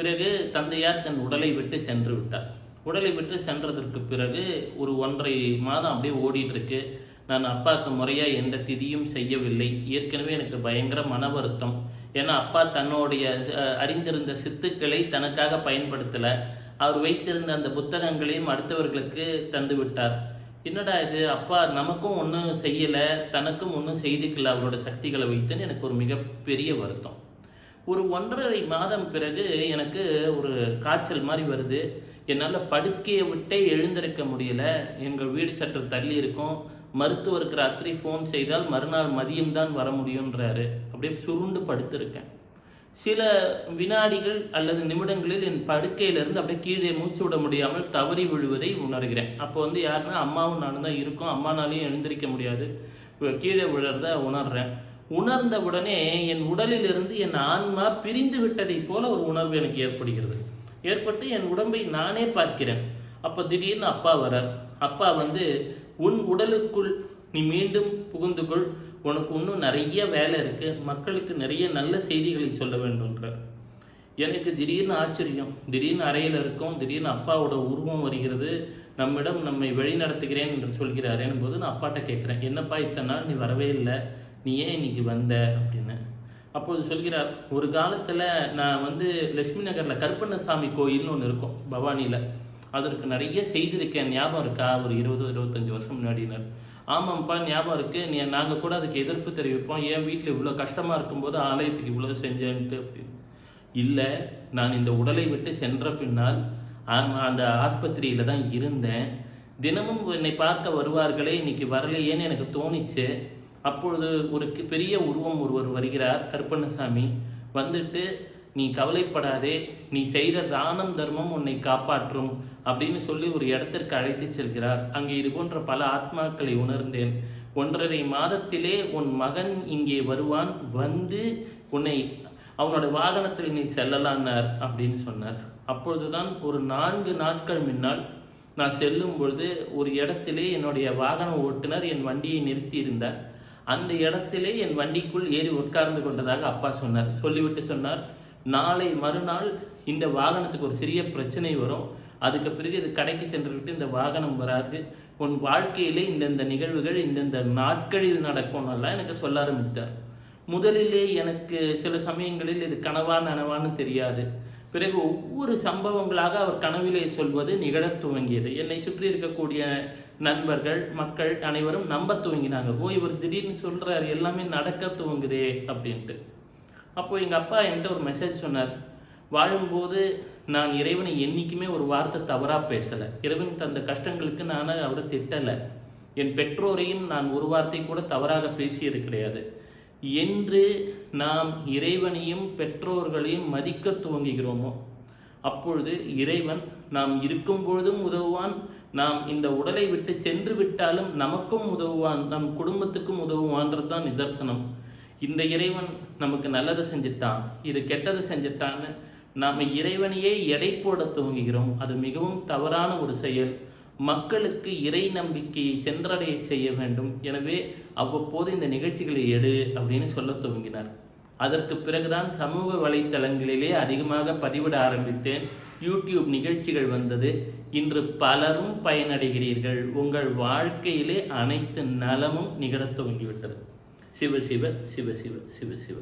பிறகு தந்தையார் தன் உடலை விட்டு சென்று விட்டார். உடலை விட்டு சென்றதற்கு பிறகு ஒரு ஒன்றரை மாதம் அப்படியே ஓடிட்டு இருக்கு நான் அப்பாவுக்கு முறையாக எந்த திதியும் செய்யவில்லை. ஏற்கனவே எனக்கு பயங்கர மன வருத்தம். ஏன்னா அப்பா தன்னுடைய அறிந்திருந்த சித்துக்களை தனக்காக பயன்படுத்தலை. அவர் வைத்திருந்த அந்த புத்தகங்களையும் அடுத்தவர்களுக்கு தந்து விட்டார். என்னடா இது? அப்பா நமக்கும் ஒன்றும் செய்யலை. தனக்கும் ஒன்றும் செய்துக்கல. அவரோட சக்திகளை வைத்துன்னு எனக்கு ஒரு மிகப்பெரிய வருத்தம். ஒரு ஒன்றரை மாதம் பிறகு எனக்கு ஒரு காய்ச்சல் மாதிரி வருது. என்னால் படுக்கையை விட்டே எழுந்திருக்க முடியல. எங்கள் வீடு சற்று தள்ளி இருக்கும். மருத்துவருக்கு ராத்திரி ஃபோன் செய்தால் மறுநாள் மதியம் தான் வர முடியுன்றாரு அப்படியே சுருண்டு படுத்திருக்கேன். சில வினாடிகள் அல்லது நிமிடங்களில் என் படுக்கையிலிருந்து அப்படியே கீழே மூச்சு விட முடியாமல் தவறி விழுவதை உணர்கிறேன். அப்போ வந்து யாருன்னா அம்மாவும் நானும் தான் இருக்கோம். அம்மானாலையும் எழுந்திருக்க முடியாது. கீழே விழுறத உணர்றேன். உணர்ந்த உடனே என் உடலிலிருந்து என் ஆன்மா பிரிந்து விட்டதைப் போல ஒரு உணர்வு எனக்கு ஏற்படுகிறது. ஏற்பட்டு என் உடம்பை நானே பார்க்கிறேன். அப்போ திடீர்னு அப்பா வரார். அப்பா வந்து உன் உடலுக்குள் நீ மீண்டும் புகுந்து கொள். உனக்கு இன்னும் நிறைய வேலை இருக்கு. மக்களுக்கு நிறைய நல்ல செய்திகளை சொல்ல வேண்டும்ன்றார். எனக்கு திடீர்னு ஆச்சரியம். திடீர்னு அறையில் இருக்கோம். திடீர்னு அப்பாவோட உருவம் வருகிறது. நம்மிடம் நம்மை வழி நடத்துகிறேன் என்று சொல்கிறார். போது நான் அப்பாட்ட கேட்குறேன். என்னப்பா இத்தனை நாள் நீ வரவே இல்லை. நீ ஏன் இன்னைக்கு வந்த அப்படின்னு. அப்போது சொல்கிறார் ஒரு காலத்தில் நான் வந்து லட்சுமி நகரில் கருப்பண்ணசாமி கோயில்னு ஒன்று இருக்கும் பவானியில் அதற்கு நிறைய செய்திருக்கேன் ஞாபகம் இருக்கா? ஒரு இருபது இருபத்தஞ்சி வருஷம் முன்னாடினார். ஆமாம்ப்பா ஞாபகம் இருக்குது நீ நாங்கள் கூட அதுக்கு எதிர்ப்பு தெரிவிப்போம். ஏன் வீட்டில் இவ்வளோ கஷ்டமாக இருக்கும்போது ஆலயத்துக்கு இவ்வளோ செஞ்சேன்ட்டு அப்படின்னு. இல்லை நான் இந்த உடலை விட்டு சென்ற பின்னால் அந்த ஆஸ்பத்திரியில் தான் இருந்தேன். தினமும் என்னை பார்க்க வருவார்களே இன்னைக்கு வரலையேன்னு எனக்கு தோணிச்சு. அப்பொழுது ஒரு பெரிய உருவம் ஒருவர் வருகிறார். கருப்பண்ணசாமி வந்துட்டு நீ கவலைப்படாதே. நீ செய்த தானம் தர்மம் உன்னை காப்பாற்றும். அப்படின்னு சொல்லி ஒரு இடத்திற்கு அழைத்து செல்கிறார். அங்கே இது போன்ற பல ஆத்மாக்களை உணர்ந்தேன். ஒன்றரை மாதத்திலே உன் மகன் இங்கே வருவான். வந்து உன்னை அவனோட வாகனத்தில் நீ செல்லலான்னார் அப்படின்னு சொன்னார். அப்பொழுதுதான் ஒரு நான்கு நாட்கள் முன்னால் நான் செல்லும் பொழுது ஒரு இடத்திலே என்னுடைய வாகன ஓட்டுநர் என் வண்டியை நிறுத்தியிருந்தார். அந்த இடத்திலே என் வண்டிக்குள் ஏறி உட்கார்ந்து கொண்டதாக அப்பா சொன்னார். சொல்லிவிட்டு சொன்னார் நாளை மறுநாள் இந்த வாகனத்துக்கு ஒரு சிறிய பிரச்சனை வரும். அதுக்கு பிறகு இது கடைக்கு சென்று விட்டு இந்த வாகனம் வராது. உன் வாழ்க்கையிலே இந்தந்த நிகழ்வுகள் இந்தந்த நாட்களில் நடக்கும்னெல்லாம் எனக்கு சொல்ல ஆரம்பித்தார். முதலிலே எனக்கு சில சமயங்களில் இது கனவா நனவான்னு தெரியாது. பிறகு ஒவ்வொரு சம்பவங்களாக அவர் கனவிலே சொல்வது நிகழத் துவங்கியது. என்னை சுற்றி இருக்கக்கூடிய நண்பர்கள் மக்கள் அனைவரும் நம்ப துவங்கினாங்க. ஓ இவர் திடீர்னு சொல்கிறார் எல்லாமே நடக்க துவங்குதே அப்படின்ட்டு. அப்போது எங்கள் அப்பா என்கிட்ட ஒரு மெசேஜ் சொன்னார். வாழும்போது நான் இறைவனை என்றைக்குமே ஒரு வார்த்தை தவறாக பேசலை. இறைவன் தந்த கஷ்டங்களுக்கு நான் அவரை திட்டலை. என் பெற்றோரையும் நான் ஒரு வார்த்தை கூட தவறாக பேசியது கிடையாது. என்று நாம் இறைவனையும் பெற்றோர்களையும் மதிக்க துவங்குகிறோமோ? அப்பொழுது இறைவன் நாம் இருக்கும் பொழுதும் உதவுவான். நாம் இந்த உடலை விட்டு சென்று விட்டாலும் நமக்கும் உதவுவான். நம் குடும்பத்துக்கும் உதவுவான்றது தான் நிதர்சனம். இந்த இறைவன் நமக்கு நல்லதை செஞ்சுட்டான். இது கெட்டதை செஞ்சுட்டான்னு நாம் இறைவனையே எடை போட துவங்குகிறோம். அது மிகவும் தவறான ஒரு செயல். மக்களுக்கு இறை நம்பிக்கையை சென்றடைய செய்ய வேண்டும். எனவே அவ்வப்போது இந்த நிகழ்ச்சிகளை எடு அப்படின்னு சொல்ல துவங்கினார். அதற்கு பிறகுதான் சமூக வலைத்தளங்களிலே அதிகமாக பதிவிட ஆரம்பித்தேன். யூடியூப் நிகழ்ச்சிகள் வந்தது. இன்று பலரும் பயனடைகிறீர்கள். உங்கள் வாழ்க்கையிலே அனைத்து நலமும் நிகழத் துவங்கிவிட்டது. சிவ சிவ சிவ சிவ சிவ சிவ.